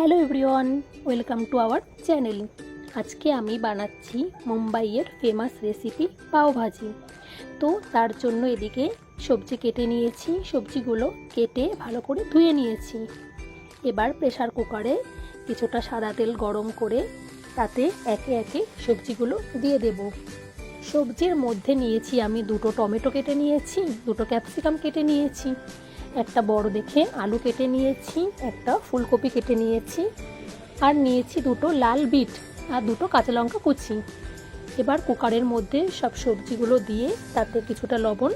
Hello everyone, welcome to our channel. আজকে আমি বানাচ্ছি মুম্বাইয়ের ফেমাস রেসিপি পাও ভাজি। তো তার জন্য এদিকে সবজি কেটে নিয়েছি, সবজিগুলো কেটে ভালো করে ধুয়ে নিয়েছি। এবার প্রেশার কুকারে কিছুটা সাদা তেল গরম করে তাতে একে একে সবজিগুলো দিয়ে দেব। সবজির মধ্যে নিয়েছি আমি দুটো টমেটো কেটে নিয়েছি, দুটো ক্যাপসিকাম কেটে নিয়েছি। একটা বড় দেখে আলু কেটে নিয়েছি, একটা ফুলকপি কেটে নিয়েছি, আর নিয়েছি দুটো লাল বিট আর দুটো কাঁচা লঙ্কা কুচি। এবার কুকারের মধ্যে সব সবজিগুলো দিয়ে তাতে কিছুটা লবণ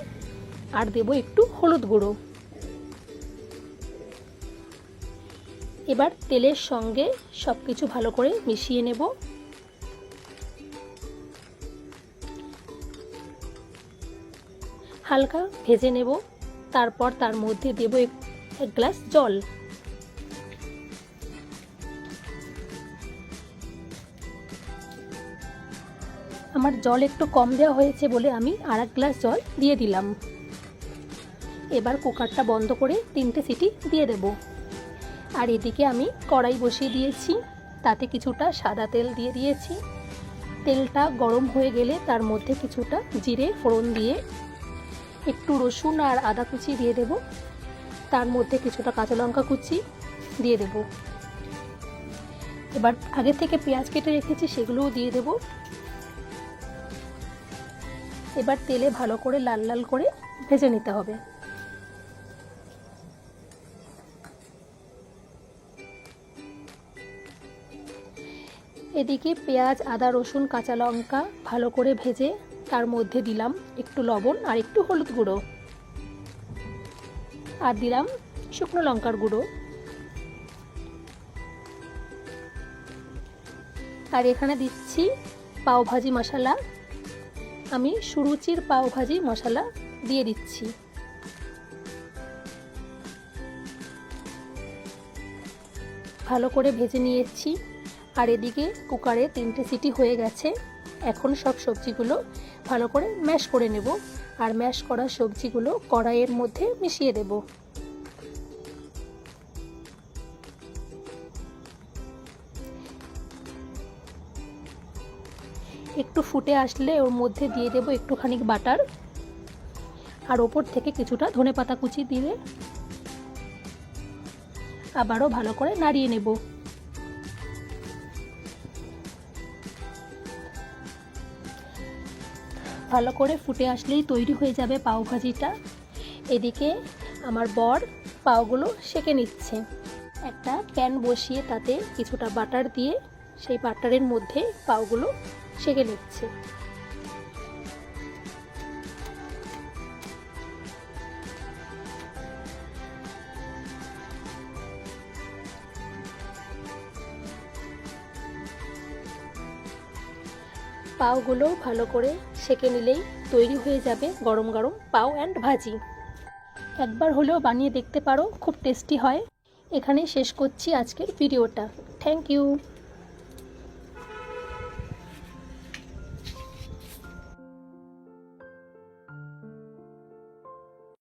আর দেব একটু হলুদ গুঁড়ো। এবার তেলের সঙ্গে সব কিছু ভালো করে মিশিয়ে নেব। হালকা ভেজে নেব। তারপর তার মধ্যে দেব এক গ্লাস জল। আমার জল একটু কম দেওয়া হয়েছে বলে আমি আর এক গ্লাস জল দিয়ে দিলাম। এবার কুকারটা বন্ধ করে তিনটে সিটি দিয়ে দেব। আর এদিকে আমি কড়াই বসিয়ে দিয়েছি, তাতে কিছুটা সাদা তেল দিয়ে দিয়েছি। তেলটা গরম হয়ে গেলে তার মধ্যে কিছুটা জিরে ফোড়ন দিয়ে একটু রসুন আর আদা কুচি দিয়ে দেব। তার মধ্যে কিছুটা কাঁচা লঙ্কা কুচি দিয়ে দেব। এবার আগে থেকে পেঁয়াজ কেটে রেখেছি, সেগুলোও দিয়ে দেব। এবার তেলে ভালো করে লাল লাল করে ভেজে নিতে হবে। এদিকে পেঁয়াজ, আদা, রসুন, কাঁচা লঙ্কা ভালো করে ভেজে তার মধ্যে দিলাম একটু লবণ আর একটু হলুদ গুঁড়ো। আর দিলাম শুকনো লঙ্কার গুঁড়ো। আর এখানে দিচ্ছি পাও ভাজি মশলা। আমি সুরুচির পাও ভাজি মশলা দিয়ে দিচ্ছি। ভালো করে ভেজে নিয়েছি। আর এদিকে কুকারে তিনটে সিটি হয়ে গেছে। এখন সব সবজিগুলো ভালো করে ম্যাশ করে নেব। আর ম্যাশ করা সবজিগুলো কড়াইয়ের মধ্যে মিশিয়ে দেব। একটু ফুটে আসলে ওর মধ্যে দিয়ে দেব একটুখানি বাটার। আর ওপর থেকে কিছুটা ধনে পাতা কুচি দিয়ে আবারও ভালো করে নাড়িয়ে নেব। ভালো করে ফুটে আসলেই তৈরি হয়ে যাবে পাওভাজিটা এদিকে আমার বর পাওগুলো সেকে নিচ্ছে। একটা প্যান বসিয়ে তাতে কিছুটা বাটার দিয়ে সেই বাটারের মধ্যে পাওগুলো সেকে নিচ্ছে। পাওগুলো ভালো করে সেকে নিলেই তৈরি হয়ে যাবে গরম গরম পাও অ্যান্ড ভাজি। একবার হলেও বানিয়ে দেখতে পারো, খুব টেস্টি হয়। এখানেই শেষ করছি আজকের ভিডিওটা থ্যাংক ইউ